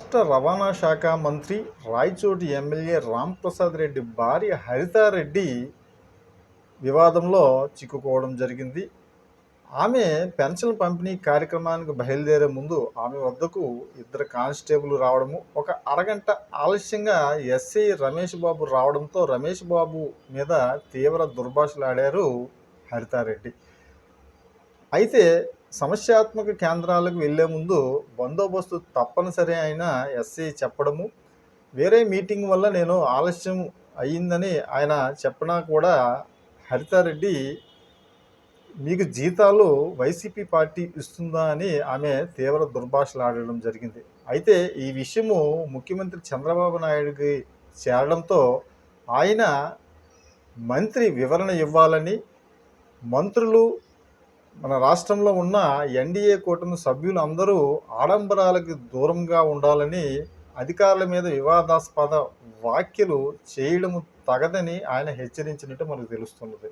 రాష్ట్ర రవాణా శాఖ మంత్రి రాయచోటి ఎమ్మెల్యే రాంప్రసాద్ రెడ్డి భార్య హరితారెడ్డి వివాదంలో చిక్కుకోవడం జరిగింది. ఆమె పెన్షన్ పంపిణీ కార్యక్రమానికి బయలుదేరే ముందు ఆమె వద్దకు ఇద్దరు కానిస్టేబుల్ రావడము ఒక అరగంట ఆలస్యంగా ఎస్ఐ రమేష్ బాబు రావడంతో రమేష్ బాబు మీద తీవ్ర దుర్భాషలాడారు హరితారెడ్డి అయితే సమస్యాత్మక కేంద్రాలకు వెళ్ళే ముందు బందోబస్తు తప్పనిసరి అయిన ఎస్సీ చెప్పడము వేరే మీటింగ్ వల్ల నేను ఆలస్యం అయ్యిందని ఆయన చెప్పినా కూడా హరితారెడ్డి మీకు జీతాలు వైసీపీ పార్టీ ఇస్తుందా? అని ఆమె తీవ్ర దుర్భాషలాడడం జరిగింది. అయితే ఈ విషయము ముఖ్యమంత్రి చంద్రబాబు నాయుడుకి చేరడంతో ఆయన మంత్రి వివరణ ఇవ్వాలని మంత్రులు మన రాష్ట్రంలో ఉన్న ఎన్డీఏ కూటమి సభ్యులు అందరూ ఆడంబరాలకు దూరంగా ఉండాలని అధికారుల మీద వివాదాస్పద వ్యాఖ్యలు చేయడం తగదని ఆయన హెచ్చరించినట్టు మనకు తెలుస్తున్నది.